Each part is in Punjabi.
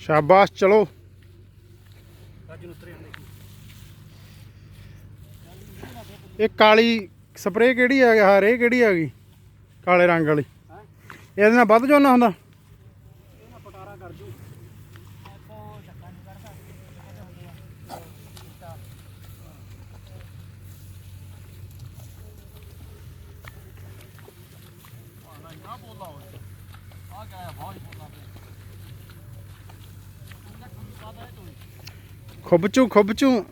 ਸ਼ਾਬਾਸ਼, ਚਲੋ। ਇਹ ਕਾਲੀ ਸਪਰੇਅ ਕਿਹੜੀ ਆ ਗਿਆ ਹਰੇ ਕਿਹੜੀ ਆ ਗਈ? ਕਾਲੇ ਰੰਗ ਵਾਲੀ। ਇਹਦੇ ਨਾਲ ਵੱਧ ਜੋਨਾ ਹੁੰਦਾ? ਖੁੱਬਚੂ ਖੁੱਬਚੂ।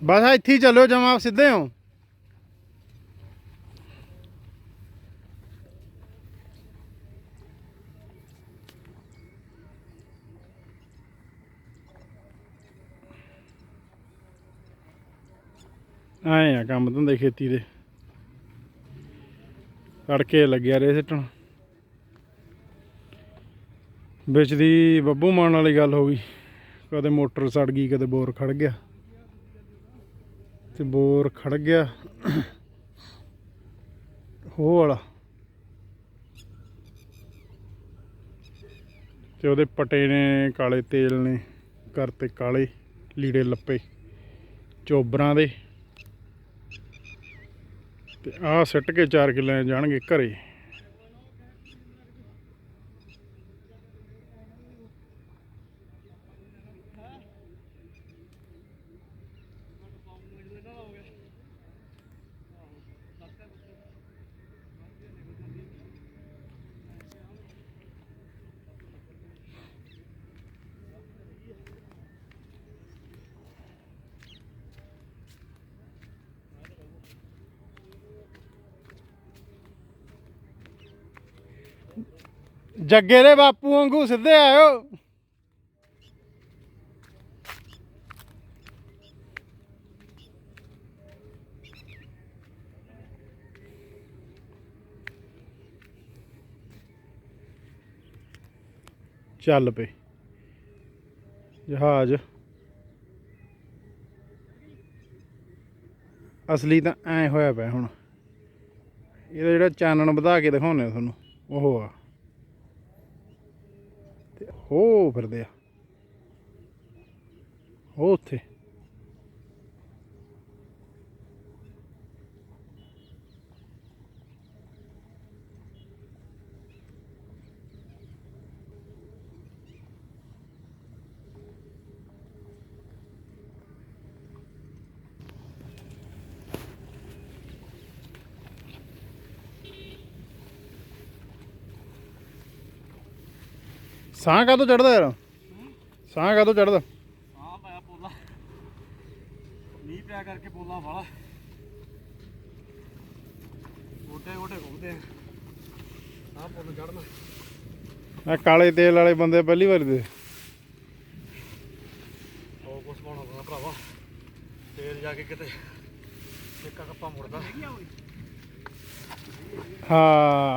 ਬਸ ਇੱਥੇ ਹੀ ਚੱਲਿਓ ਜਮਾ ਸਿੱਧੇ ਹੋ। ਆਏ ਆ ਕੰਮ ਧੰਦੇ ਖੇਤੀ ਦੇ। ਤੜਕੇ ਲੱਗਿਆ ਰੇ ਸਿੱਟਣ। ਵਿੱਚ ਦੀ ਬੱਬੂ ਮਾਨ ਵਾਲੀ ਗੱਲ ਹੋ ਗਈ। ਕਦੇ ਮੋਟਰ ਸੜ ਗਈ, ਕਦੇ ਬੋਰ ਖੜ ਗਿਆ। ਤੇ ਬੋਰ ਖੜ ਗਿਆ। ਹੋ ਵਾਲਾ। ਤੇ ਉਹਦੇ ਪਟੇ ਨੇ ਕਾਲੇ ਤੇਲ ਨੇ ਕਰਤੇ ਕਾਲੇ ਲੀੜੇ ਲੱਪੇ। ਚੋਬਰਾਂ ਦੇ। ਤੇ ਆਹ ਸਿੱਟ ਕੇ 4 ਕਿੱਲੇ ਜਾਣਗੇ ਘਰੇ। ਜੱਗੇ ਦੇ ਬਾਪੂ ਵਾਂਗੂ ਸਿੱਧੇ ਆਇਓ। ਚੱਲ ਪਏ। ਜਹਾਜ਼। ਅਸਲੀ ਤਾਂ ਐ ਹੋਇਆ ਪਿਆ ਹੁਣ। ਇਹਦਾ ਜਿਹੜਾ ਚਾਨਣ ਵਧਾ ਕੇ ਦਿਖਾਉਂਦੇ ਤੁਹਾਨੂੰ। ਉਹ ਆ ਤੇ ਹੋ ਫਿਰਦੇ ਆ। ਉਹ ਉੱਥੇ। ਸਾਹ ਕਾਹਤੋਂ ਚੜਦਾ ਯਾਰ? ਸਾਹ ਕਾਹਤੋਂ ਚੜਦਾ ਹਾਂ ਪਾਇਆ ਪੋਲਾ। ਮੀਂਹ ਪਿਆ ਕਰਕੇ ਪੋਲਾ ਵਾਲਾ। ਗੋਟੇ ਗੋਟੇ ਘੁੰਮਦੇ ਆ। ਆਹ ਪੁੱਲ ਚੜਨਾ ਆ ਕਾਲੇ ਤੇਲ ਵਾਲੇ ਬੰਦੇ ਪਹਿਲੀ ਵਾਰ ਦੇ। ਉਹ ਕੁਛ ਪਾਉਣਾ ਪੈਣਾ ਭਰਾਵਾ। ਤੇਲ ਜਾ ਕੇ ਕਿਤੇ ਇੱਕਾ ਕੱਪਾ ਮੁੜਦਾ। ਹਾਂ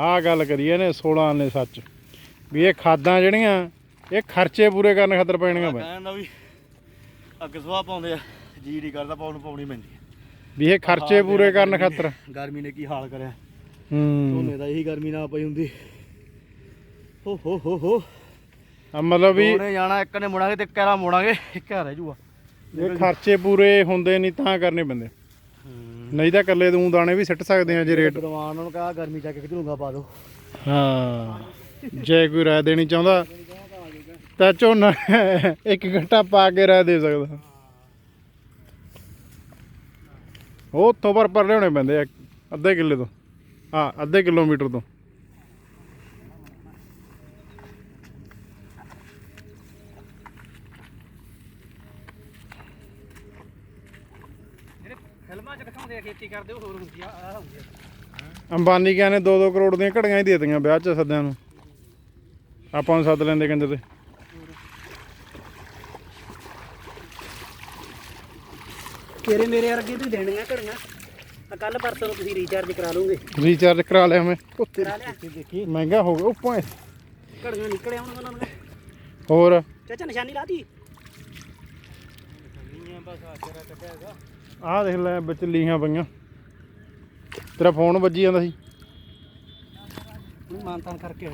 ਆ ਗੱਲ ਕਰੀ ਇਹਨੇ 16 ਨੇ ਸੱਚ। ਵੀ ਇਹ ਖਾਦਾਂ ਜਿਹੜੀਆਂ ਇਹ ਖਰਚੇ ਪੂਰੇ ਕਰਨ ਖਾਤਰ ਪੈਣੀਆਂ ਪੈ ਕਹਿੰਦਾ ਵੀ ਅੱਗ ਸਵਾ ਪਾਉਂਦੇ ਆ ਜੀ ਨਹੀਂ ਕਰਦਾ ਪਾਉਣ ਨੂੰ ਪਾਉਣੀ ਪੈਂਦੀ ਆ। ਵੀ ਇਹ ਖਰਚੇ ਪੂਰੇ ਕਰਨ ਖਾਤਰ। ਗਰਮੀ ਨੇ ਕੀ ਹਾਲ ਕਰਿਆ। ਹੂੰ। ਝੋਨੇ ਦਾ ਇਹੀ ਗਰਮੀ ਨਾ ਪਈ ਹੁੰਦੀ। ਹੋ ਹੋ ਹੋ ਹੋ। ਆ ਮਤਲਬ ਵੀ ਉਹਨੇ ਜਾਣਾ ਇੱਕ ਨੇ ਮੁੜਾਂਗੇ ਤੇ ਇੱਕਾ ਮੋੜਾਂਗੇ ਇੱਕਾ ਰਹਿ ਜੂਗਾ। ਇਹ ਖਰਚੇ ਪੂਰੇ ਹੁੰਦੇ ਨਹੀਂ ਤਾਂ ਕਰਨੇ ਪੈਂਦੇ। ਨਹੀਂ ਤਾਂ ਇਕੱਲੇ ਦੂੰ ਦਾਣੇ ਵੀ ਸਿੱਟ ਸਕਦੇ ਆ ਜੇ ਰੇਟ। ਵਿਦਵਾਨ ਨੂੰ ਕਹਾ ਗਰਮੀ ਚੱਕ ਕੇ ਝੂੰਗਾ ਪਾ ਦੋ। ਹਾਂ। ਜੇ ਕੋਈ ਰਾਏ ਦੇਣੀ ਚਾਹੁੰਦਾ ਤਾਂ ਝੋਨਾ ਇੱਕ ਘੰਟਾ ਪਾ ਕੇ ਰਾਏ ਦੇ ਸਕਦਾ। ਉਹ ਉੱਥੋਂ ਪਰ ਪਰ ਲਿਆਉਣੇ ਪੈਂਦੇ ਆ ਅੱਧੇ ਕਿੱਲੇ ਤੋਂ। ਹਾਂ ਅੱਧੇ ਕਿਲੋਮੀਟਰ ਤੋਂ। ਫਿਲਮਾਂ 'ਚ ਦਿਖਾਉਂਦੇ ਆ ਖੇਤੀ ਕਰਦੇ ਉਹ ਹੋਰ ਹੁੰਦੀ ਆ ਆ ਹੁੰਦੀ ਆ। ਅੰਬਾਨੀ ਨੇ 2-2 ਕਰੋੜ ਦੀਆਂ ਘੜੀਆਂ ਹੀ ਦੇ ਦਿੱਤੀਆਂ ਵਿਆਹ 'ਚ ਸੱਦਿਆਂ ਨੂੰ। ਆਪਾਂ ਨੂੰ ਸੱਦ ਲੈਂਦੇ ਕੰਜਰ ਤੇ। ਤੇਰੇ ਮੇਰੇ ਵਰਗੇ ਤੂੰ ਦੇਣੀਆਂ ਘੜੀਆਂ। ਆ ਕੱਲ ਪਰਸੋਂ ਨੂੰ ਤੁਸੀਂ ਰੀਚਾਰਜ ਕਰਾ ਲਓਗੇ। ਰੀਚਾਰਜ ਕਰਾ ਲਿਆ ਮੈਂ। ਉੱਤੇ ਕਰਾ ਲਿਆ। ਦੇਖੀ। ਮਹਿੰਗਾ ਹੋ ਗਿਆ ਉੱਪਰ ਘੜੀਆਂ ਨਿਕਲੇ ਆਉਣ ਉਹਨਾਂ ਨੂੰ ਹੋਰ? ਚਾਚਾ ਨਿਸ਼ਾਨੀ ਲਾਤੀ। ਆਹ ਦੇਖ ਲੈ ਵਿੱਚ ਲੀਹਾਂ ਪਈਆਂ। ਤੇਰਾ ਫੋਨ ਵੱਜੀ ਜਾਂਦਾ ਸੀ। ਮਾਨਤਾਨ ਕਰਕੇ